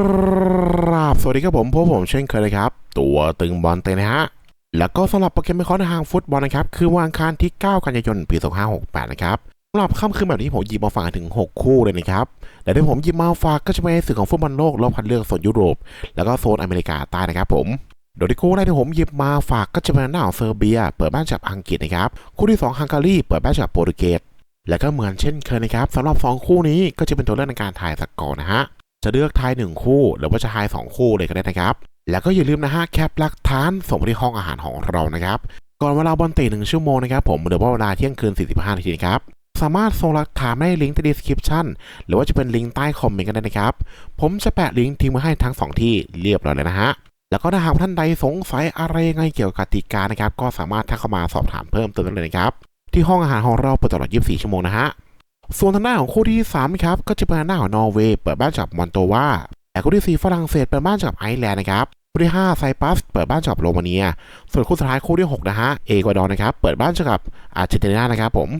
ราบสวัสดีครับผมพวกผมเช่นเคยเลยครับ ตัวตึงบอลเตะนะฮะ แล้วก็สำหรับโปรแกรมไม่คอนทางฟุตบอลนะครับ คือวันอังคารที่ 9 กันยายน ปี 2568 นะครับสำหรับค่ำคืนแบบนี้ผมหยิบมาฝากถึง 6 คู่เลยนะครับแต่ที่ผมหยิบมาฝากก็จะเป็นในสื่อของฟุตบอลโลกรอบคัดเลือกโซนยุโรป แล้วก็โซนอเมริกาใต้นะครับผมโดยที่คู่แรกที่ผมหยิบมาฝากก็จะเป็นหน้าของเซอร์เบีย เปิดบ้านจับอังกฤษนะครับคู่ที่ 2 ฮังการีเปิดบ้านจับโปรตุเกสและก็เหมือนเช่นเคยนะครับสำหรับ 2 คู่นี้ก็จะเป็นตัวเลือกในการถ่ายสกอร์นะฮะ จะเลือกทายหนึ่งคู่ หรือว่าจะทายสองคู่เลยก็ได้นะครับ แล้วก็อย่าลืมนะฮะแคปหลักฐานส่งไปที่ห้องอาหารของเรานะครับ ก่อนเวลาบอลเตะหนึ่งชั่วโมงนะครับผมหรือว่าเวลาเที่ยงคืน 45 นาทีนะครับสามารถส่งหลักฐานได้ลิงก์ใต้ description หรือว่าจะเป็นลิงก์ใต้คอมเมนต์กันได้นะครับ ผมจะแปะลิงก์ทิ้งไว้ให้ทั้งสองที่เรียบร้อยเลยนะฮะ แล้วก็ถ้าหากท่านใดสงสัยอะไรยังไงเกี่ยวกับกติกานะครับ ก็สามารถทักเข้ามาสอบถามเพิ่มเติมได้เลยนะครับ ที่ห้องอาหารของเราเปิดตลอด 24 ชั่วโมงนะฮะ ส่วนทางด้านของคู่ที่3ครับก็จะเป็นทางด้านของนอร์เวย์เปิดบ้านจากมอนโตวาแต่คู่ที่ 4 ฝรั่งเศสเปิดบ้านจากไอร์แลนด์นะครับคู่ที่ 5 ไซปัสเปิดบ้านจากโรมาเนีย ส่วนคู่สุดท้ายคู่ที่ 6 นะฮะ เอกวาดอร์นะครับ เปิดบ้านจากอาร์เจนตินานะครับผม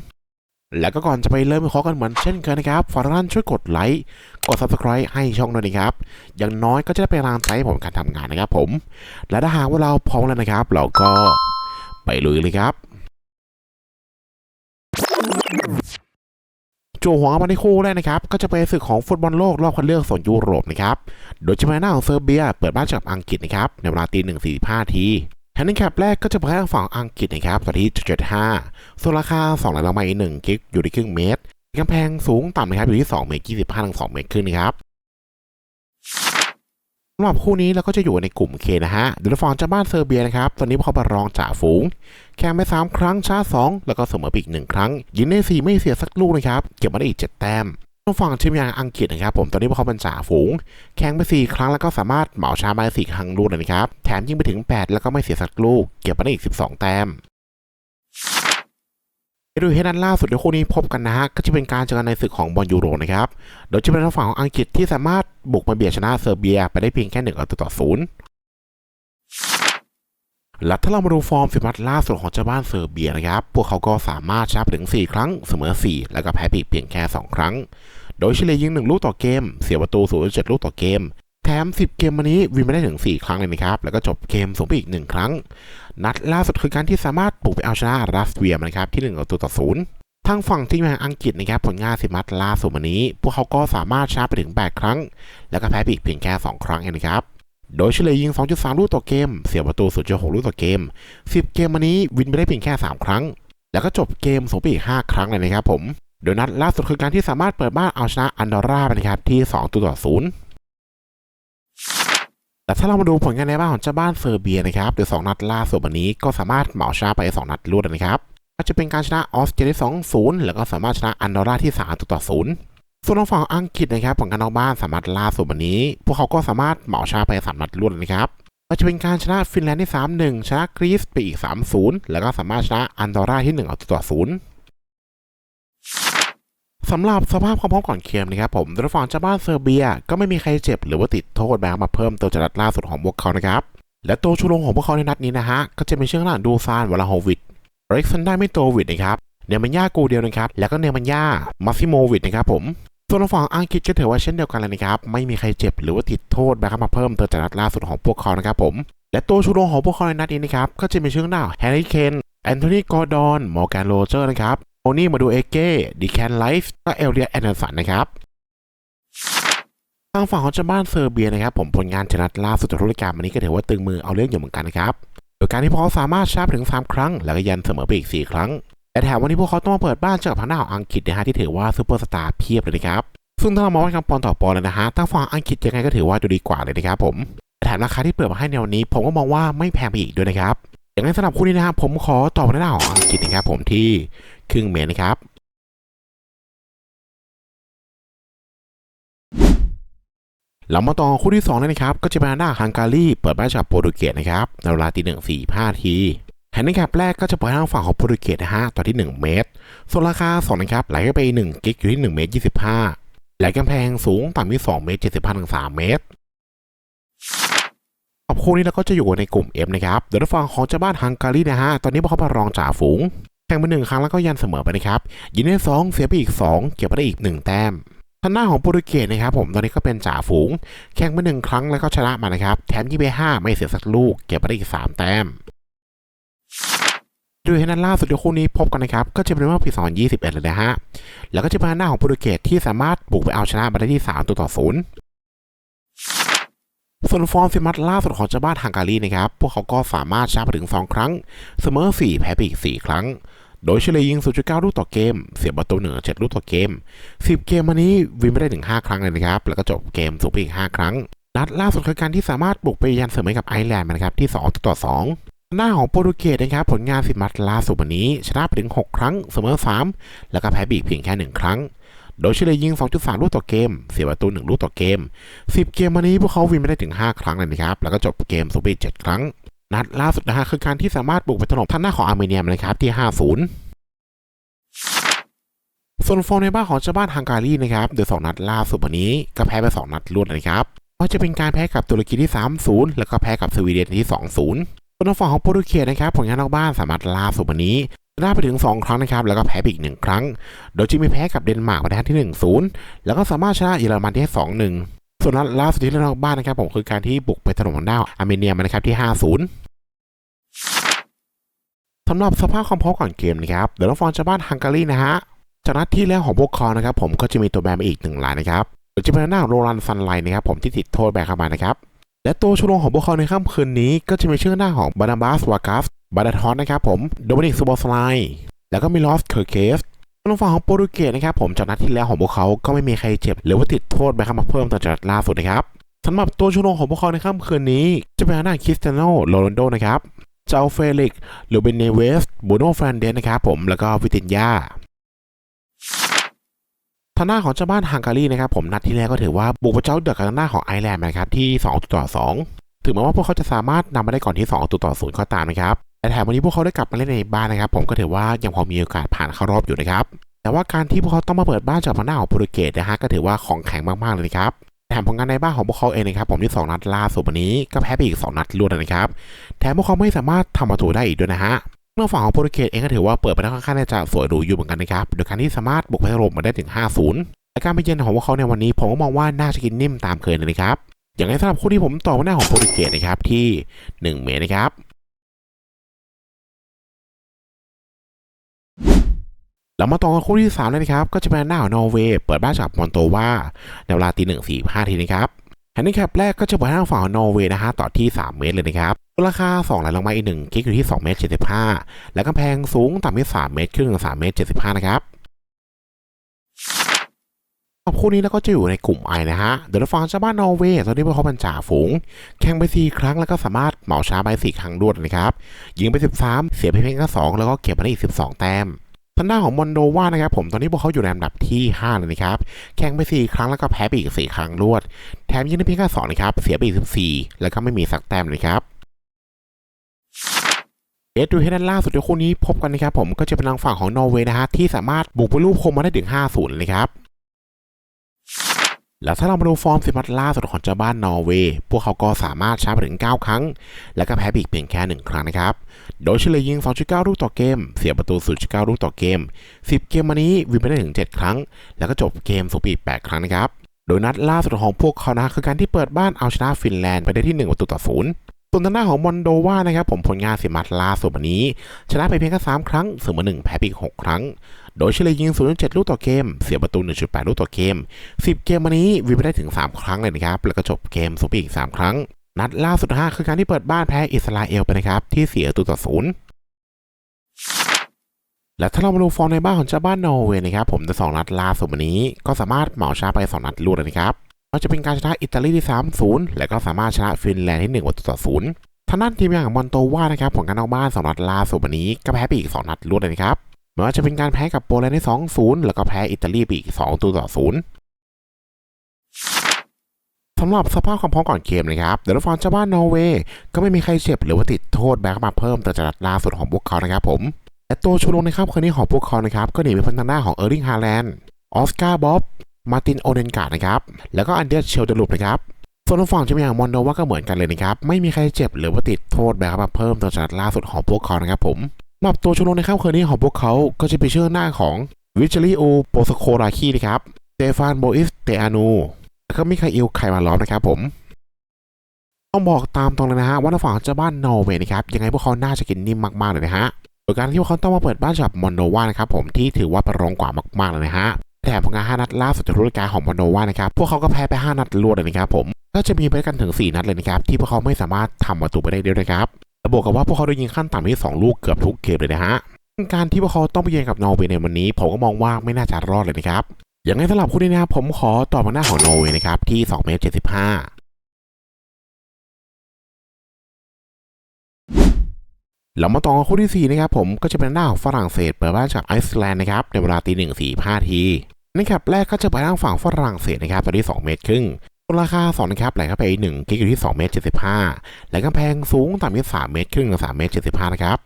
แล้วก็ก่อนจะไปเริ่มคราะห์กันเหมือนเช่นเคยนะครับ ฝากท่านช่วยกดไลค์ กด subscribe ให้ช่องด้วยนะครับ อย่างน้อยก็จะได้เป็นกำลังใจให้ผมการทำงานนะครับผม และถ้าหากว่าเราพร้อมแล้วนะครับ เราก็ไปลุยเลยครับ จั่วหัวมาในคู่แรกนะครับ ก็จะไปศึกของฟุตบอลโลกรอบคัดเลือกโซนยุโรปนะครับ โดยจะเป็นหน้าของเซอร์เบีย เปิดบ้านจับอังกฤษนะครับ ในเวลาตีหนึ่งสี่ห้าทีแฮนด์แคปแรกก็จะไปทางฝั่งอังกฤษนะครับตอนที่จุดห้าส่วนราคา2ล้านละไม้หนึ่งกิกอยู่ที่ครึ่งเมตรกำแพงสูงต่ำนะครับอยู่ที่ 2 เมตร25ถึง2เมตรครึ่งนะครับ สำหรับคู่นี้เราก็จะอยู่ในกลุ่ม K นะฮะโดยฟอร์จะบ้านเซอร์เบียนะครับ ตอนนี้เขาประรองจ่าฝูง แข่งไป 3 ครั้งชาร์จ2แล้วก็เสมอไปอีก1ครั้ง ยิงได้ 4 ไม่เสียสักลูกนะครับ เก็บมาได้อีก 7 แต้มทางฝั่งทีมอย่างอังกฤษนะครับผม ตอนนี้พวกเขาเป็นจ่าฝูง แข่งไป 4 ครั้งแล้วก็สามารถเหมาชามาได้4ครั้งลูกเลยนะครับ แถมยิงไปถึง 8 แล้วก็ไม่เสียสักลูก เก็บมาได้อีก 12 แต้ม ดูเฮนันล่าสุดในคู่นี้พบกันนะฮะก็จะเป็นการเจอกันในศึกของบอลยูโรนะครับโดยจะเป็นทางฝั่งของอังกฤษที่สามารถบุกมาเบียดชนะเซอร์เบีย ไปได้เพียงแค่หนึ่งต่อศูนย์และถ้าเรามาดูฟอร์มฝีมัดล่าสุดของเจ้าบ้านเซอร์เบียนะครับ พวกเขาก็สามารถชนะไปถึง 4 ครั้ง เสมอ 4 แล้วก็แพ้ปีกเพียงแค่ 2 ครั้ง โดยเฉลี่ยยิง 1 ลูกต่อเกม เสียประตู 0.7 ลูกต่อเกม แถม 10 เกมมานี้วินไม่ได้ถึง 4 ครั้งเลยนะครับ แล้วก็จบเกมสูงไปอีก 1 ครั้ง นัดล่าสุดคือการที่สามารถบุกไปเอาชนะรัสเวียมนะครับที่1ประตูต่อศูนย์ทางฝั่งทีมแห่งอังกฤษนะครับผลงานสิมัดล่าสุดวันนี้ พวกเขาก็สามารถชนะไปถึง 8 ครั้ง แล้วก็แพ้ไปอีกเพียงแค่ 2 ครั้งเองนะครับโดยเฉลี่ยยิง 2.3 ลูกต่อเกม เสียประตู 0.6 ลูกต่อเกม 10 เกมมานี้วินไปได้เพียงแค่ 3 ครั้ง แล้วก็จบเกมสูงไปอีก 5 ครั้งเลยนะครับผม โดยนัดล่าสุดคือการที่สามารถเปิดบ้านเอาชนะอันดอร่าไปนะครับที่ 2ตัวต่อ 0 แต่ถ้าเรามาดูผลงานในบ้านของเจ้าบ้านเซอร์เบียนะครับโดย2นัดล่าสุดวันนี้ก็สามารถเหมาชนะไป 2 นัดรวดนะครับก็จะเป็นการชนะออสเตรเลีย2-0แล้วก็สามารถชนะอันดอร่าที่3ตัวต่อ0ส่วนทางฝั่งอังกฤษนะครับผลงานนอกบ้านสามารถล่าสุดวันนี้ พวกเขาก็สามารถเหมาชนะไป 3 นัดรวดนะครับก็จะเป็นการชนะฟินแลนด์ที่3-1ชนะกรีซไปอีก 3-0 แล้วก็สามารถชนะอันดอร่าที่1ตัวต่อ0 สำหรับสภาพความพร้อมก่อนเกมนะครับผมโดยฝั่งเจ้าบ้านเซอร์เบีย ก็ไม่มีใครเจ็บหรือว่าติดโทษแบงมาเพิ่มตัวจากนัดล่าสุดของพวกเขานะครับ และตัวชูโรงของพวกเขาในนัดนี้นะฮะ ก็จะเป็นเชื่องหลังดูซานวลาโฮวิดเร็กซันได้ไม่โตวิดนะครับเนมันย่ากูเดียวนะครับ แล้วก็เนมันย่ามาซิโมวิดนะครับผมส่วนฝั่งอังกฤษก็ถือว่าเช่นเดียวกันเลยนะครับไม่มีใครเจ็บหรือว่าติดโทษแบงมาเพิ่มเติมจากนัดล่าสุดของพวกเขานะครับผมและตัวชูโรงของพวกเขาในนัดนี้นะครับก็จะมีเชื่องหน้าแฮร์รี่เคนแอนโทนีกอร์ดอนมอร์แกนโรเจอร์นะครับ โอนี่มาดูเอเก้ดิแคนไลฟ์และเอลเลียแอนเดอร์สันนะครับทางฝั่งของเจ้าบ้านเซอร์เบียนะครับ ผมผลงานชนะล่าสุดจากธุรการวันนี้ก็ถือว่าตึงมือเอาเรื่องอยู่เหมือนกันนะครับโดยการที่พวกเขาสามารถชนะถึง 3 ครั้ง แล้วก็ยันเสมอไปอีก 4 ครั้งแต่แถมวันนี้พวกเขาต้องมาเปิดบ้านเจอกับทางหน้าของอังกฤษนะฮะที่ถือว่าซูเปอร์สตาร์เพียบเลยนะครับซึ่งถ้าเรามองว่าคำปอนต่อปอนเลยนะฮะทางฝั่งอังกฤษยังไงก็ถือว่าดูดีกว่าเลยนะครับผมแต่แถมราคาที่เปิดมาให้ในวันนี้ ผมก็มองว่าไม่แพงไปอีกด้วยนะครับอย่างนั้นสำหรับคู่นี้นะครับผมขอตอบในหน้าของอังกฤษนะครับผมที่ ครึ่งเมตรนะครับเรามาต่อคู่ที่2เลยนะครับ ก็จะเป็นหน้าฮังการีเปิดบ้านจากโปรตุเกสนะครับในเวลาตีหนึ่งสี่ห้าทีแฮนด์แคปแรกก็จะเปล่อยทางฝั่งของโปรตุเกสนะฮะต่อที่ 1 เมตรส่วนราคา2นะครับไหลไป 1 กิกอยู่ที่ 1 เมตร 25ไหลกำแพงสูงต่ำที่ 2 เมตร 75ถึง3เมตรขอบคู่นี้เราก็จะอยู่ในกลุ่ม F นะครับโดยฝั่งของเจ้าบ้านฮังการีนะฮะตอนนี้พวกเขาประรองจ่าฝูง แข่งไปหนึ่งครั้งแล้วก็ยันเสมอไปนะครับยิงได้2เสียไปอีก 2 เก็บไปได้อีก 1 แต้มทางหน้าของโปรตุเกสนะครับผมตอนนี้ก็เป็นจ่าฝูง แข่งมาหนึ่งครั้งแล้วก็ชนะมานะครับ แถมยิงไปห้าไม่เสียสักลูก เก็บมาได้อีกสามแต้มดยให้นัดล่าสุดที่คู่นี้พบกันนะครับ ก็จะเป็นเมื่อปี2021เลยนะฮะ แล้วก็จะเป็นหน้าของโปรตุเกสที่สามารถบุกไปเอาชนะมาได้ที่3ตัวต่อศูนย์ส่วนฟอร์มฟิมัตล่าสุดของเจ้าบ้านฮังการีนะครับ พวกเขาก็สามารถชนะไปถึง 2 ครั้ง เสมอ 4 แพ้ไปอีก 4 ครั้ง โดยเฉลี่ยยิง 0.9 ลูกต่อเกม เสียประตู1 7ลูกต่อเกม 10 เกมมานี้วินไม่ได้ถึง 5 ครั้งเลยนะครับ แล้วก็จบเกมสูงไปอีก 5 ครั้ง นัดล่าสุดคือการที่สามารถบุกไปยันเสมอกับไอร์แลนด์มานะครับที่ 2 ต่อ 2หน้าของโปรตุเกสนะครับผลงานสิมัดล่าสุดวันนี้ ชนะไปถึง 6 ครั้งเสมอ 3 แล้วก็แพ้บีกเพียงแค่ 1 ครั้ง โดยเฉลี่ยยิง 2.3 ลูกต่อเกม เสียประตู 1 ลูกต่อเกม 10 เกมมานี้พวกเขาวินไม่ได้ถึง 5 ครั้งเลยนะครับ แล้วก็จบเกมสูงไป7ครั้ง นัดล่าสุดนะฮะคือการที่สามารถบุกไปถล่มท่างหน้าของอาร์เมเนียมานะครับที่ 5-0 ส่วนฟอร์ในบ้านของเจ้าบ้านฮังการีนะครับโดย2นัดล่าสุดวันนี้ก็แพ้ไป 2 นัดรวดนะครับว่าจะเป็นการแพ้กับตุรกีที่ 3-0 แล้วก็แพ้กับสวีเดนที่ 2-0ส่วนฝั่งของโปรตุเกสนะครับผลงานนอกบ้านสามารถล่าสุดวันนี้ได้ไปถึง 2 ครั้งนะครับ แล้วก็แพ้ไปอีก 1 ครั้ง โดยจะมีแพ้กับเดนมาร์กมาได้ที่ 1-0 แล้วก็สามารถชนะเยอรมันที่2-1 ส่วนล่าสุดที่เล่นนอกบ้านนะครับผมคือการที่บุกไปถล่มทางดานอาร์เมเนียมานะครับที่ 5-0สำหรับสภาพความพร้อมก่อนเกมนะครับเดี๋ยวเราฟังชาวบ้านฮังการีนะฮะจากนัดที่แล้วของพวกเขานะครับผมก็จะมีตัวแบนมาอีกหนึ่งรายนะครับโดยจะเป็นหน้าโรลันซันไลน์นะครับผมที่ติดโทษแบนเข้ามานะครับและตัวชูโรงของพวกเขาในค่ำคืนนี้ก็จะมีชื่อหน้าของบานาบาสวากัสบาดาทอนนะครับผมโดมินิกซูบอสไลแล้วก็มีลอสเคอร์เคฟ ทางฝั่งของโปรตุเกสนะครับผมจากนัดที่แล้วของพวกเขาก็ไม่มีใครเจ็บ หรือว่าติดโทษแบนเข้ามาเพิ่มต่อจากล่าสุดนะครับสำหรับตัวชูโรงของพวกเขาในค่ำคืนนี้ จะเป็นหน้าคริสเตียโนโรนัลโดนะครับเจ้าเฟลิกหรือเบนเนเวสบูโน่แฟรนเดนนะครับผมแล้วก็วิตินยาทางหน้าของเจ้าบ้านฮังการีนะครับผมนัดที่แล้วก็ถือว่าบุกไปเจ้าเดือดกับทางหน้าของไอร์แลนด์นะครับที่2ต่อ2ถึงแม้ว่าพวกเขาจะสามารถนำมาได้ก่อนที่2ต่อ0ก็ตามนะครับ แต่แถมวันนี้พวกเขาได้กลับมาเล่นในบ้านนะครับ ผมก็ถือว่ายังพอมีโอกาสผ่านเข้ารอบอยู่นะครับ แต่ว่าการที่พวกเขาต้องมาเปิดบ้านจากทางหน้าของโปรตุเกสนะฮะก็ถือว่าของแข็งมากๆเลยนะครับแถมผลงานในบ้านของพวกเขาเองนะครับผมที่ 2 นัดล่าสุดวันนี้ก็แพ้ไปอีก 2 นัดรวดเลยนะครับแถมพวกเขาไม่สามารถทำประตูได้อีกด้วยนะฮะเมื่อฝั่งของโปรตุเกสเองก็ถือว่าเปิดไปได้ค่อนข้างจะสวยหรูอยู่เหมือนกันนะครับโดยการที่สามารถบุกไปถล่มมาได้ถึง 5-0และการไปเยือนของพวกเขาในวันนี้ ผมก็มองว่าน่าจะกินนิ่มตามเคยเลยนะครับอย่างไรสำหรับคู่ที่ผมต่อมาหน้าของโปรตุเกสนะครับที่ 1 เมตรนะครับ แล้วมาต่อกันคู่ที่3เลยนะครับ ก็จะเป็นหน้าของนอร์เวย์เปิดบ้านจากมอนโตวาในเวลาตีหนึ่งสี่ห้าทีนะครับแฮนดี้แคปแรกก็จะเปิดทางฝั่งนอร์เวย์นะฮะต่อที่ 3 เมตรเลยนะครับราคา2ไหลลงมาอีกหนึ่งคิกอยู่ที่2เมตร75 และกำแพงสูงต่ำที่3เมตรครึ่ง3เมตร75 นะครับคู่นี้แล้วก็จะอยู่ในกลุ่มไอนะฮะ เดี๋ยวเราฟังชาวบ้านนอร์เวย์ตอนนี้พวกเขาเป็นจ่าฝูง แข่งไป 4 ครั้งแล้วก็สามารถเหมาชาไป 4 ครั้งรวดนะครับ ยิงไป 13 เสียไปเพียงแค่2แล้วก็เก็บมาได้อีก 12 แต้ม ทางด้านของมอนโดวานะครับผมตอนนี้พวกเขาอยู่ในอันดับที่ 5 เลยนะครับแข่งไป 4 ครั้งแล้วก็แพ้ไปอีก 4 ครั้งรวด แถมยิงได้เพียงแค่2นะครับเสียไปอีก14 แล้วก็ไม่มีสักแต้มเลยครับเอสดูเฮนันล่าสุดในคู่นี้พบกันนะครับผมก็จะเป็นทางฝั่งของนอร์เวย์นะฮะที่สามารถบุกไปลูกคมมาได้ถึง 5-0 เลยครับ แล้วถ้าเรามาดูฟอร์มสิมัดล่าสุดของเจ้าบ้านนอร์เวย์ พวกเขาก็สามารถชนะไปถึง 9 ครั้ง แล้วก็แพ้ไปอีกเพียงแค่ 1 ครั้งนะครับ โดยเฉลี่ยยิง 2.9 ลูกต่อเกม เสียประตู 0.9 ลูกต่อเกม 10 เกมมานี้วินไปได้ถึง 7 ครั้ง แล้วก็จบเกมสูงไปอีก 8 ครั้งนะครับ โดยนัดล่าสุดของพวกเขานะคือการที่เปิดบ้านเอาชนะฟินแลนด์ไปได้ที่1ประตูต่อ0ส่วนทางด้านของมอนโดวานะครับผมผลงานสิมัดล่าสุดวันนี้ ชนะไปเพียงแค่3ครั้งเสมอ1แพ้ไปอีก6ครั้ง โดยเฉลี่ยยิง 0.7 ลูกต่อเกม เสียประตู 1.8 ลูกต่อเกม 10 เกมมานี้วินไปได้ถึง 3 ครั้งเลยนะครับ แล้วก็จบเกมสูงไปอีก 3 ครั้ง นัดล่าสุดนะฮะคือการที่เปิดบ้านแพ้อิสราเอลไปนะครับ ที่เสียประตูต่อศูนย์และถ้าเรามาดูฟอร์มในบ้านของเจ้าบ้านนอร์เวย์นะครับ ผมในสองนัดล่าสุดวันนี้ ก็สามารถเหมาชนะไป 2 นัดรวดเลยนะครับก็จะเป็นการชนะอิตาลีที่ 3-0 และก็สามารถชนะฟินแลนด์ที่1ประตูต่อศูนย์ทางด้านทีมอย่างมอนโตว่านะครับผลการนอกบ้าน2นัดล่าสุดวันนี้ก็แพ้ไปอีก 2 นัดรวดเลยนะครับ ไม่ว่าจะเป็นการแพ้กับโปแลนด์ที่2-0 แล้วก็แพ้อิตาลีไปอีก2ตัวต่อ0สำหรับสภาพความพร้อมก่อนเกมนะครับเดลฟอนเจ้าบ้านนอร์เวย์ก็ไม่มีใครเจ็บหรือว่าติดโทษแบ็กมาเพิ่มแต่จัดล่าสุดของพวกเขานะครับผมและตัวชูโรงในค่ำคืนนี้ของพวกเขานะครับก็หนีไปพ้นทางหน้าของเออร์ลิงฮาแลนด์ออสการ์บ๊อบมาตินโอเดนการ์ดนะครับแล้วก็อันเดียเชลเดลูปนะครับส่วนฝั่งทีมอย่างมอนโดว่าก็เหมือนกันเลยนะครับไม่มีใครเจ็บหรือว่าติดโทษแบ็กมาเพิ่มแต่จากนัดล่าสุดของพวกเขานะครับผม สำหรับตัวชูโรงในค่ำคืนนี้ของพวกเขาก็จะไปเชื่อหน้าของวิจาริโอโปสโคราคีนะครับเตฟานโบอิสเตอานูแล้วก็มิคาอิลไคมาล้อฟนะครับผมต้องบอกตามตรงเลยนะฮะว่าในฝั่งเจ้าบ้านนอร์เวย์นะครับยังไงพวกเขาน่าจะกินนิ่มมากๆเลยนะฮะโดยการที่พวกเขาต้องมาเปิดบ้านกับมอนโดวานะครับผมที่ถือว่าป็นรองกว่ามากๆเลยนะฮะแถมผลงาน5นัดล่าสุดจากฤดูกาลของมอนโดวานะครับพวกเขาก็แพ้ไป 5 นัดรวดเลยนะครับผมก็จะมีไปด้กันถึง 4 นัดเลยนะครับที่พวกเขาไม่สามารถทำประตูไปได้ด้วยนะครับ บวกกับว่าพวกเขาได้ยิงขั้นต่ำที่2ลูกเกือบทุกเกมเลยนะฮะการที่พวกเขาต้องไปเยือนกับนอร์เวย์ในวันนี้ ผมก็มองว่าไม่น่าจะรอดเลยนะครับอย่างไรสำหรับคู่นี้นะครับผมขอตอบมาหน้าของนอร์เวย์นะครับที่2เมตร75เรามาต่อกันคู่ที่ 4 นะครับผมก็จะเป็นหน้าของฝรั่งเศสเปิดบ้านจากไอซ์แลนด์นะครับในเวลาตีหนึ่งสี่ห้าทีในะครับแรกก็จะไปทางฝั่งฝรั่งเศสนะครับตอนที่2เมตรครึ่ง ราคา2นะครับไหลเข้าไป1กิกอยู่ที่2เมตร75และกำแพงสูงต่ำที่3เมตรครึ่งกับ3เมตร75 นะครับ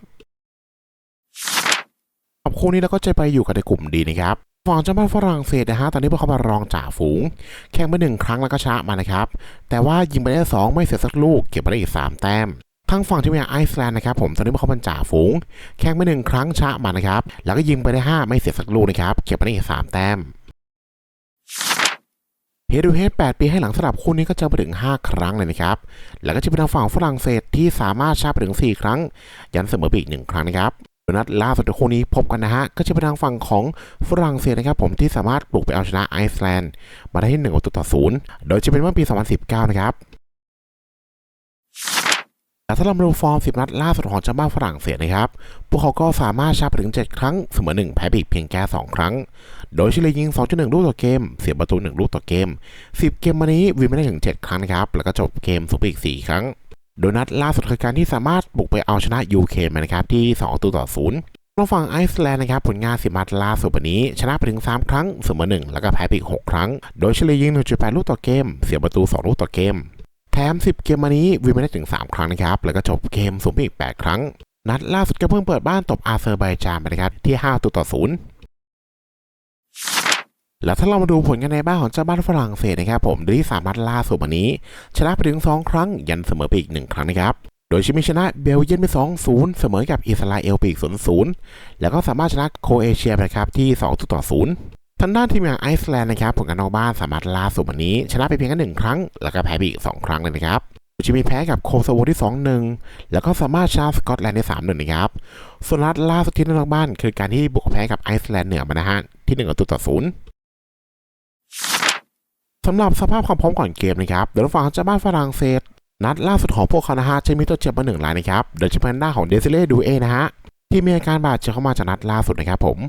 กับคู่นี้เราก็จะไปอยู่กันในกลุ่มดีนะครับฝั่งเจ้าบ้านฝรั่งเศสนะฮะตอนนี้พวกเขามารองจ่าฝูง แข่งไปหนึ่งครั้งแล้วก็ชนะมานะครับ แต่ว่ายิงไปได้สองไม่เสียสักลูกเก็บมาได้อีกสามแต้มทางฝั่งที่เป็นไอซ์แลนด์นะครับผมตอนนี้พวกเขาเป็นจ่าฝูง แข่งไปหนึ่งครั้งชนะมานะครับ แล้วก็ยิงไปได้5ไม่เสียสักลูกนะครับเก็บไปได้อีก3แต้ม เฮดูเฮด8ปีให้หลังสลับคู่นี้ก็เจอไปถึง 5 ครั้งเลยนะครับ แล้วก็จะเป็นทางฝั่งฝรั่งเศสที่สามารถชนะไปถึง 4 ครั้ง ยันเสมอไปอีก 1 ครั้งนะครับโดยนัดล่าสุดคู่นี้พบกันนะฮะ ก็จะเป็นทางฝั่งของฝรั่งเศสนะครับผมที่สามารถปลุกไปเอาชนะไอซ์แลนด์มาได้ที่1ประตูต่อศูนย์โดยจะเป็นเมื่อปี 2019 นะครับ แต่ถ้าเรามาดูฟอร์ม 10 นัดล่าสุดของเจ้าบ้านฝรั่งเศสนะครับ พวกเขาก็สามารถชนะไปถึง 7 ครั้ง เสมอ 1 แพ้ไปอีกเพียงแค่2ครั้ง โดยเฉลี่ยยิง 2.1 ลูกต่อเกม เสียประตู 1 ลูกต่อเกม 10 เกมมานี้วินไม่ได้ถึง 7 ครั้งนะครับ แล้วก็จบเกมสูงไปอีก 4 ครั้ง โดยนัดล่าสุดคือการที่สามารถบุกไปเอาชนะยูเคมานะครับที่2ประตูต่อ0ทางฝั่งไอซ์แลนด์นะครับผลงานสิมัดล่าสุดวันนี้ ชนะไปถึง 3 ครั้งเสมอ1แล้วก็แพ้ไปอีก 6 ครั้ง โดยเฉลี่ยยิง 1.8 ลูกต่อเกม เสียประตู 2 ลูกต่อเกม แถม 10 เกมมานี้วินไม่ได้ถึง 3 ครั้งนะครับ แล้วก็จบเกมสูงไปอีก 8 ครั้ง นัดล่าสุดก็เพิ่งเปิดบ้านตบอาเซอร์ไบจานไปนะครับ ที่ 5 ตัวต่อ 0แล้วถ้าเรามาดูผลงานในบ้านของเจ้าบ้านฝรั่งเศสนะครับผมโดยที่สามนัดล่าสุดวันนี้ ชนะไปถึง 2 ครั้ง ยันเสมอไปอีก 1 ครั้งนะครับ โดยชิมิชนะเบลเยียมไป 2-0 เสมอกับอิสราเอลไปอีก 0-0 แล้วก็สามารถชนะโคเอเชียไปนะครับที่2ต่อ0 ทางด้านทีมอย่างไอซ์แลนด์นะครับผลงานนอกบ้านสามารถล่าสุดวันนี้ ชนะไปเพียงแค่หนึ่งครั้ง แล้วก็แพ้ไปอีก2ครั้งเลยนะครับจะมีแพ้กับโคโซโวที่ 2-1 แล้วก็สามารถชนะสกอตแลนด์ได้3-1นะครับส่วนนัดล่าสุดที่นอกบ้าน คือการที่บุกแพ้กับไอซ์แลนด์เหนือมานะฮะที่1ต่อ0สำหรับสภาพความพร้อมก่อนเกมนะครับเดี๋ยวฝั่งเจ้าบ้านฝรั่งเศส นัดล่าสุดของพวกเขานะฮะจะมีตัวเจ็บมาหนึ่งรายนะครับโดยเฉพาะหน้าของเดซิเล่ดูเอนะฮะที่มีอาการบาดเจ็บเข้ามาจากนัดล่าสุดนะครับผม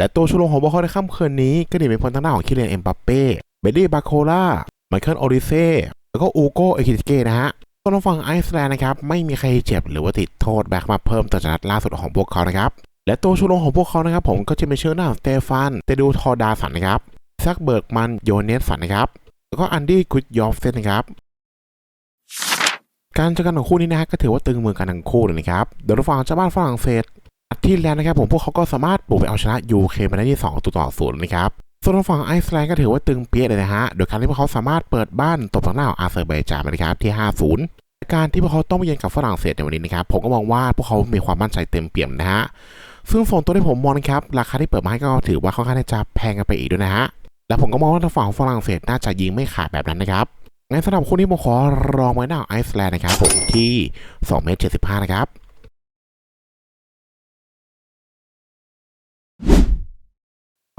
และตัวชูโรงของพวกเขาในค่ำคืนนี้ก็หนีไปพ้นทางหน้าของคิเลียนเอ็มบัปเป้ เบดดี้บาโคล่าไมเคิลโอริเซ่แล้วก็อูโกเอคิติเก้นะฮะส่วนทางฝั่งไอซ์แลนด์นะครับไม่มีใครเจ็บหรือว่าติดโทษแบกมาเพิ่มต่อจากนัดล่าสุดของพวกเขานะครับและตัวชูโรงของพวกเขานะครับผมก็จะมีเชื้อหน้าของสเตฟานเตดูทอดาสันนะครับแซกเบิร์กมันโยเนสสันนะครับแล้วก็อันดี้กุดยอฟเซนนะครับการเจอกันของคู่นี้นะฮะก็ถือว่าตึงมือกันทั้งคู่เลยนะครับโดยฝั่งเจ้าบ้านฝรั่งเศส ที่แลนด์นะครับผมพวกเขาก็สามารถปลุกไปเอาชนะยูเคมาได้ที่2ตัวต่อศูนย์นะครับส่วนฝั่งไอซ์แลนด์ก็ถือว่าตึงเปี้ยเลยนะฮะ โดยการที่พวกเขาสามารถเปิดบ้านตบทางหน้าของอาเซอร์ไบจานนะครับที่ 5-0 การที่พวกเขาต้องไปเยือนกับฝรั่งเศสในวันนี้นะครับผมก็มองว่าพวกเขามีความมั่นใจเต็มเปี่ยมนะฮะ ซึ่งส่วนตัวที่ผมมองนะครับราคาที่เปิดมาให้ก็ถือว่าค่อนข้างจะแพงกันไปอีกด้วยนะฮะ และผมก็มองว่าทางฝั่งฝรั่งเศสน่าจะยิงไม่ขาดแบบนั้นนะครับ งั้นสำหรับคู่นี้ผมขอรองไว้หน้าไอซ์แลนด์นะครับผมที่2เมตร75นะครับ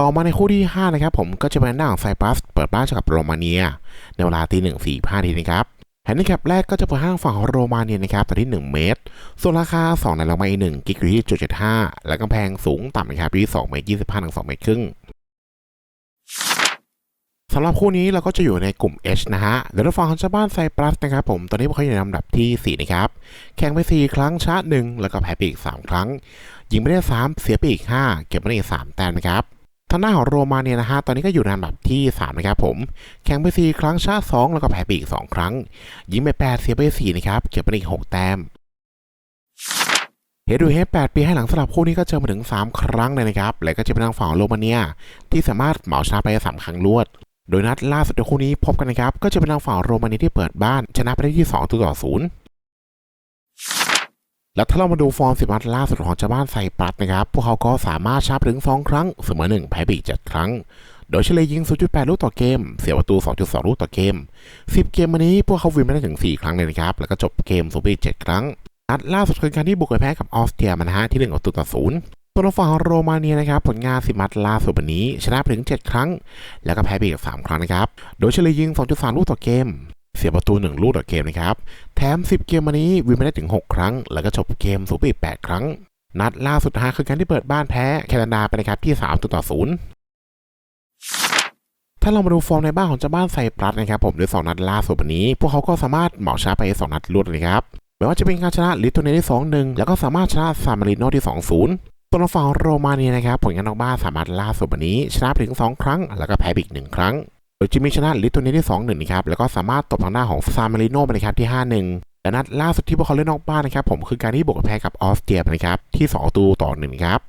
ต่อมาในคู่ที่ 5 นะครับผมก็จะเป็นหน้าของไซปรัสเปิดบ้านเจอกับโรมาเนีย ในเวลาตีหนึ่งสี่ห้าทีนะครับแฮนดิแคปแรกก็จะเปิดห้างฝั่งของโรมาเนียนะครับต่ที่ 1 เมตร ส่วนราคา 2 ในรางวัลหนึ่งกิกอยู่ที่จุดเจ็ดห้าและกำแพงสูงต่ำนะครับที่2เมตร25ถึง2เมตรครึ่งสำหรับคู่นี้เราก็จะอยู่ในกลุ่ม H นะฮะ เดี๋ยวเราฟังของเจ้าบ้านไซปรัสนะครับผม ตอนนี้พวกเขาอยู่ในลำดับที่ 4 นะครับ แข่งไป 4 ครั้งชนะ1แล้วก็แพ้ไปอีก 3 ครั้ง ยิงไปได้ 3 เสียไปอีก 5 เก็บไปได้อีก 3 แต้มนะครับ ทางหน้าของโรมาเนียนะฮะตอนนี้ก็อยู่ในลำดับที่ 3 นะครับผม แข่งไป 4 ครั้งชนะ2แล้วก็แพ้ไปอีก 2 ครั้ง ยิงไป 8 เสียไป 4 นะครับ เก็บไปได้อีก 6 แต้มเฮดูเฮด8ปีให้หลังสลับคู่นี้ก็เจอมาถึง 3 ครั้งเลยนะครับ และก็จะเป็นทางฝั่งโรมาเนีย ที่สามารถเหมาชนะไป 3 ครั้งรวด โดยนัดล่าสุดในคู่นี้พบกันนะครับ ก็จะเป็นทางฝั่งโรมาเนียที่เปิดบ้านชนะไปได้ที่2ตัวต่อศูนย์ แล้วถ้าเรามาดูฟอร์มสิบนัดล่าสุดของเจ้าบ้านไซปรัสนะครับ พวกเขาก็สามารถชนะไปถึง 2 ครั้ง เสมอ 1 แพ้ไปอีก7ครั้ง โดยเฉลี่ยยิง 0.8 ลูกต่อเกม เสียประตู 2.2 ลูกต่อเกม 10 เกมมานี้พวกเขาวินไม่ได้ถึง 4 ครั้งเลยนะครับ แล้วก็จบเกมสูงไปอีก7ครั้ง นัดล่าสุดคือการที่บุกไปแพ้กับออสเตรียมานะฮะที่1ประตูต่อ0ส่วนฝั่งโรมาเนียนะครับผลงานสิมัดล่าสุดวันนี้ ชนะถึง 7 ครั้ง แล้วก็แพ้ไปอีก3ครั้งนะครับ โดยเฉลี่ยยิง 2.3 ลูกต่อเกม เสียประตู 1 ลูกต่อเกมนะครับ แถม 10 เกมมานี้วินไม่ได้ถึง 6 ครั้ง แล้วก็จบเกมสูงไปอีก8ครั้ง นัดล่าสุดนะฮะคือการที่เปิดบ้านแพ้แคนาดาไปนะครับที่ 3 ต่อ 0ถ้าเรามาดูฟอร์มในบ้านของเจ้าบ้านไซปรัสนะครับผมด้วยสองนัดล่าสุดวันนี้ พวกเขาก็สามารถเหมาะชนะไปสองนัดรวดเลยครับไม่ว่าจะเป็นการชนะลิทัวเนียได้สองหนึ่งแล้วก็สามารถชนะซามาริโนที่สองศูนย์ตัวฝั่งโรมาเนียนะครับผลงานนอกบ้านสามารถล่าสุดวันนี้ ชนะไปถึงสองครั้ง แล้วก็แพ้ไปอีกหนึ่งครั้ง ยจิมมี่ชนะลิทัวนียได้สองหนึ่งนะครับแล้วก็สามารถตบทางหน้าของซามาริโนไปนะครับที่ห้าหนึ่งและนัดล่าสุดที่พวกเขาเล่นนอกบ้านนะครับผมคือการที่บุกแพ้กับออสเตรียนะครับที่สองประตูต่อหนึ่งครับ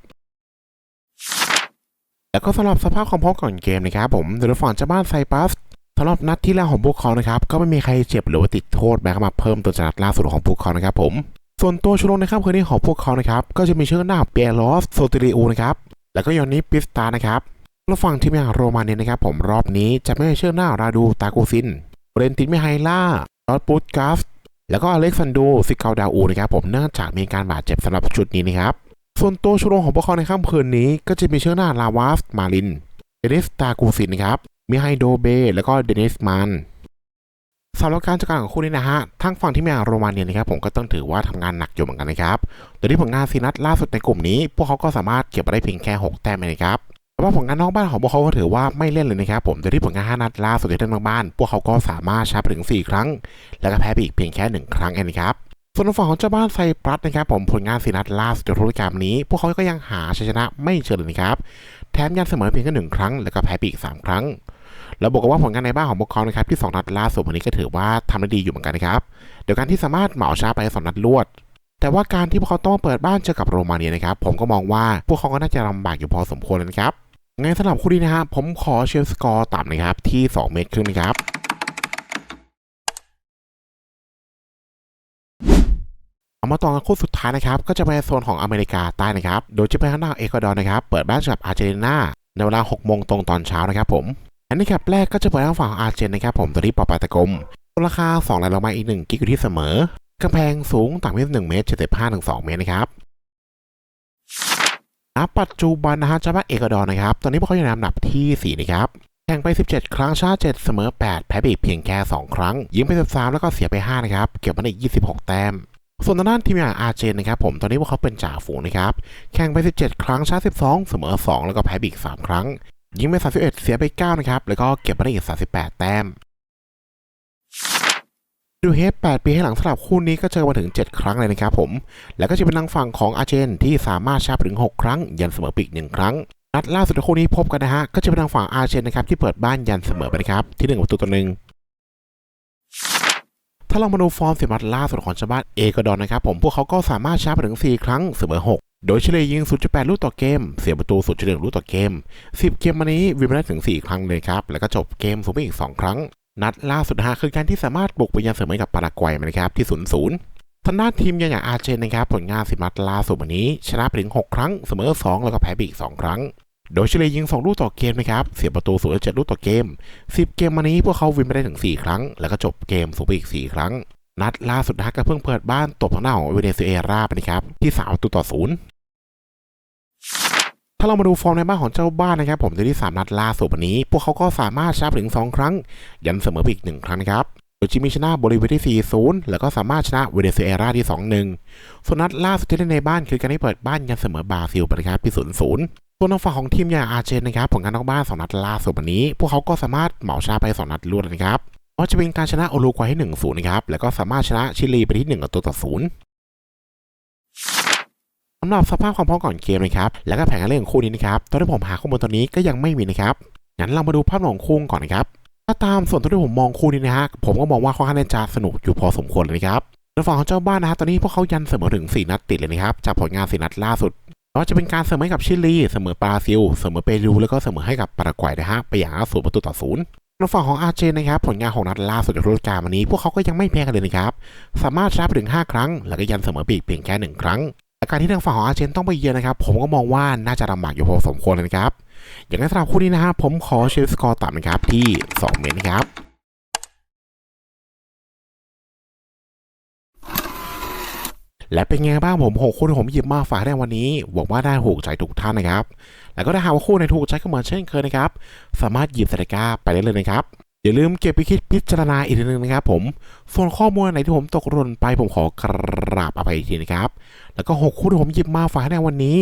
แล้วก็สำหรับสภาพความพร้อมก่อนเกมนะครับผมโดยฝั่งเจ้าบ้านไซปัสสำหรับนัดที่แล้วของพวกเขานะครับก็ไม่มีใครเจ็บหรือว่าติดโทษแม้มาเพิ่มตัวจากนัดล่าสุดของพวกเขานะครับผมส่วนตัวชุลงในค่ำคืนนี้ของพวกเขานะครับก็จะมีชื่อหน้าเปียโรสโซติริโอนะครับแล้วก็ยอนนิปิสตานะครับ แล้วฝั่งทีมอย่างโรมาเนียนะครับผมรอบนี้จะไม่ใช่ชื่อหน้าราดูตากูซินเรนตินเมไฮล่าลอสปูตกัสแล้วก็อเล็กซานโดซิกาดาอูนะครับผมเนื่องจากมีการบาดเจ็บสำหรับชุดนี้นะครับส่วนตัวชุดลงของพวกเขาในค่ำคืนนี้ ก็จะมีเชื้อหน้าลาวาสมาลินเดนิสตากูซินครับมิไฮโดเบแล้วก็เดนิสมันสำหรับการจัดการของคู่นี้นะฮะทั้งฝั่งที่มีอย่างโรมาเนียนะครับผมก็ต้องถือว่าทำงานหนักอยู่เหมือนกันนะครับโดยที่ผลงานซีนัดล่าสุดในกลุ่มนี้ พวกเขาก็สามารถเก็บมาได้เพียงแค่ 6 แต้มเองนะครับ แต่ว่าผลงานนอกบ้านของพวกเขาก็ถือว่าไม่เล่นเลยนะครับผมโดยที่ผลงาน5นัดล่าสุดที่เล่นนอกบ้าน พวกเขาก็สามารถชนะไปถึง 4 ครั้ง แล้วก็แพ้ไปอีกเพียงแค่ 1 ครั้งเองนะครับส่วนฝั่งของเจ้าบ้านไซปรัสนะครับผมผลงานสีนัดล่าสุดในฤดูกาลนี้ พวกเขาก็ยังหาชัยชนะไม่เจอเลยนะครับ แถมยันเสมอเพียงแค่หนึ่งครั้ง แล้วก็แพ้ไปอีกสามครั้ง แล้วบอกว่าผลงานในบ้านของพวกเขานะครับที่สองนัดล่าสุดวันนี้ก็ถือว่าทำได้ดีอยู่เหมือนกันนะครับโดยการที่สามารถเหมาชนะไปสองนัดรวด แต่ว่าการที่พวกเขาต้องเปิดบ้านเจอกับโรมาเนียนะครับผมก็มองว่าพวกเขาก็น่าจะลำบากอยู่พอสมควรนะครับ งั้นสำหรับคู่นี้นะฮะผมขอเชียร์สกอร์ต่ำนะครับที่ 2 เมตรครึ่งนะครับเอามาต่อกันคู่สุดท้ายนะครับ ก็จะเป็นโซนของอเมริกาใต้นะครับ โดยจะเป็นทางด้านเอกวาดอร์นะครับ เปิดบ้านกับอาร์เจนตินาในเวลา 6 โมงตรงตอนเช้านะครับผม อันนี้ครับแรกก็จะเปิดทางฝั่งอาร์เจนนะครับผมตัวที่ปอปาตะกรมราคา2รายลงมาอีก 1 กิกอยู่ที่เสมอกำแพงสูงต่ำที่1เมตร75ถึง2เมตรนะครับ ณปัจจุบันนะฮะเจ้าบ้านเอกวาดอร์นะครับ ตอนนี้พวกเขาอยู่ในอันดับที่ 4 นะครับ แข่งไป 17 ครั้งชนะ7เสมอ 8 แพ้ไปอีกเพียงแค่ 2 ครั้ง ยิงไป 13 แล้วก็เสียไป 5 นะครับ เก็บมาได้อีก26 แต้ม ส่วนทางด้านทีมอย่างอาร์เจนนะครับผมตอนนี้พวกเขาเป็นจ่าฝูงนะครับ แข่งไป 17 ครั้งชนะ12 เสมอ 2 แล้วก็แพ้ไปอีก3ครั้ง ยิงไป 31 เสียไป 9 นะครับ แล้วก็เก็บมาได้อีก 38 แต้ม ดูเฮฟ8ปีให้หลังสำหรับคู่นี้ก็เจอมาถึง 7 ครั้งเลยนะครับผม แล้วก็จะเป็นทางฝั่งของอาเจนที่สามารถชนะไปถึง 6 ครั้ง ยันเสมอปีกหนึ่งครั้ง นัดล่าสุดคู่นี้พบกันนะฮะ ก็จะเป็นทางฝั่งอาเจนนะครับที่เปิดบ้านยันเสมอไปนะครับที่ 1 ประตูต่อหนึ่งถ้าเรามาดูฟอร์มสิบนัดล่าสุดของชาวบ้านเอกดอร์นะครับผมพวกเขาก็สามารถชนะไปถึง 4 ครั้งเสมอ 6 โดยเฉลี่ยยิง 0.8 ลูกต่อเกม เสียประตู 0.1 ลูกต่อเกม 10 เกมมานี้วิมาได้ถึง 4 ครั้งเลยครับ แล้วก็จบเกมสูงไปอีก 2 ครั้ง นัดล่าสุดฮะคือการที่สามารถบุกไปยันเสมอกับปารากวัยนะครับที่0-0ทางด้านทีมอย่างอาร์เจนนะครับผลงานสิบนัดล่าสุดวันนี้ ชนะไปถึง 6 ครั้งเสมอ 2 แล้วก็แพ้ไปอีก 2 ครั้ง โดยเฉลี่ยยิง 2 ลูกต่อเกมนะครับเสียประตู0.7ลูกต่อเกม 10 เกมมานี้พวกเขาวินไปได้ถึง 4 ครั้ง แล้วก็จบเกมสูงไปอีก 4 ครั้ง นัดล่าสุดนะก็เพิ่งเปิดบ้านตบทางหน้าของเวเนซุเอลาไปนะครับที่3ประตูต่อศูนย์ ถ้าเรามาดูฟอร์มในบ้านของเจ้าบ้านนะครับ ผมในที่ 3 นัดล่าสุดวันนี้ พวกเขาก็สามารถชนะถึง 2 ครั้ง ยันเสมอไปอีก 1 ครั้งครับโดยจิมิชนะบริเวณที่ 4-0 แล้วก็สามารถชนะเวเนซุเอลาที่ 2-1 ส่วนนัดล่าสุดที่เล่นในบ้านคือการที่เปิดบ้านยันเสมอบราซิลไปนะครับที่0-0ส่วนทางฝั่งของทีมอย่างอาร์เจนนะครับผลงานนอกบ้าน 2 นัดล่าสุดวันนี้ พวกเขาก็สามารถเหมาชนะไป 2 นัดรวดนะครับก็จะเป็นการชนะโอลูกวัยให้1นศูนย์นะครับแล้วก็สามารถชนะชิลีไปที่1กับตัวต่อศูนย์ สำหรับสภาพความพร้อมก่อนเกมนะครับ แล้วก็แผนการเล่นของคู่นี้นะครับ ตอนที่ผมหาข้อมูลตอนนี้ก็ยังไม่มีนะครับ งั้นเรามาดูภาพของคู่ก่อนนะครับ ถ้าตามส่วนตัวที่ผมมองคู่นี้นะฮะ ผมก็มองว่าค่อนข้างจะสนุกอยู่พอสมควรเลยนะครับในฝั่งของเจ้าบ้านนะฮะ ตอนนี้พวกเขายันเสมอถึง 4 นัดติดเลยนะครับ จากผลงาน 4 นัดล่าสุดก็จะเป็นการเสมอให้กับชิลี เสมอบราซิล เสมอเปรู แล้วก็เสมอให้กับปารากวัยนะฮะ ไปอย่างศูนย์ประตูต่อศูนย์ทางฝั่งของอาร์เจนนะครับ ผลงานของนัดล่าสุดในฤดูกาลวันนี้ พวกเขาก็ยังไม่แพ้กันเลยนะครับ สามารถชนะไปถึง 5 ครั้ง แล้วก็ยันเสมอปีกเพียงแค่1ครั้ง และการที่ทางฝั่งของอาร์เจนต้องไปเยือนนะครับ ผมก็มองว่าน่าจะลำบากอยู่พอสมควรเลยนะครับ อย่างไรสำหรับคู่นี้นะฮะผมขอเชลสกอร์ต่ำนะครับที่ 2 เมตรนะครับและเป็นไงบ้างผมหกคู่ที่ผมหยิบมาฝากในวันนี้หวังว่าได้ถูกใจทุกท่านนะครับ แล้วก็ถ้าหากว่าคู่ในถูกใจก็เหมือนเช่นเคยนะครับ สามารถหยิบสติกาไปได้เลยนะครับ อย่าลืมเก็บไปคิดพิจารณาอีกทีนึงนะครับผม ส่วนข้อมูลไหนที่ผมตกหล่นไปผมขอกราบอภัยอีกทีนะครับ แล้วก็ 6 คู่ที่ผมหยิบมาฝากในวันนี้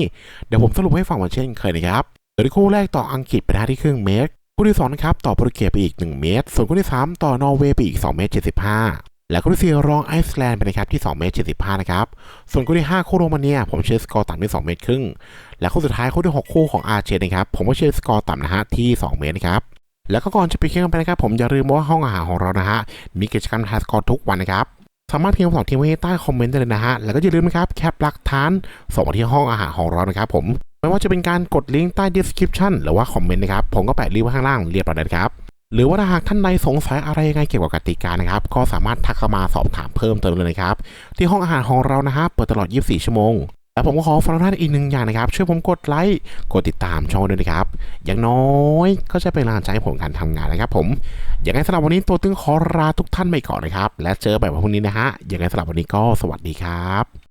เดี๋ยวผมสรุปให้ฟังเหมือนเช่นเคยนะครับโดยคู่แรกต่ออังกฤษไปได้ที่ครึ่งเมตร คู่ที่2นะครับต่อโปรตุเกสไปอีก 1 เมตร ส่วนคู่ที่ 3 ต่อนอร์เวย์ไปอีก 2 เมตร 75 และคู่ที่4รองไอซ์แลนด์ไปนะครับที่2เมตร75 นะครับ ส่วนคู่ที่ 5 คู่โรมาเนีย ผมเชื่อสกอร์ต่ำที่ 2 เมตรครึ่ง และคู่สุดท้ายคู่ที่ 6 คู่ของอาร์เจนนะครับผมก็เชสกอร์ต่ำนะฮะที่ 2 เมตรนะครับ แล้วก็ก่อนจะไปเคียงไปนะครับผมอย่าลืมว่าห้องอาหารของเรานะฮะมีกิจกรรมทายสกอร์ทุกวันนะครับสามารถพิมพ์คำตอบทิ้งไว้ใต้คอมเมนต์ได้เลยนะฮะ แล้วก็อย่าลืมนะครับแคปหลักฐานส่งมาที่ห้องอาหารของเรานะครับผม ไม่ว่าจะเป็นการกดลิงก์ใต้ description หรือว่าคอมเมนต์นะครับ ผมก็แปะลิงก์ไว้ข้างล่างเรียบร้อยแล้วนะครับ หรือว่าถ้าหากท่านใดสงสัยอะไรยังไงเกี่ยวกับกติกานะครับ ก็สามารถทักเข้ามาสอบถามเพิ่มเติมเลยนะครับ ที่ห้องอาหารของเรานะฮะ เปิดตลอด 24 ชั่วโมง และผมก็ขอฝากท่านอีกหนึ่งอย่างนะครับ ช่วยผมกดไลค์ กดติดตามช่องด้วยนะครับ อย่างน้อยก็จะเป็นแรงใจให้ผมการทำงานนะครับ ผม อย่างไรสำหรับวันนี้ตัวตึงขอลาทุกท่านไปก่อนนะครับ และเจอแบบวันพรุ่งนี้นะฮะ อย่างไรสำหรับวันนี้ก็สวัสดีครับ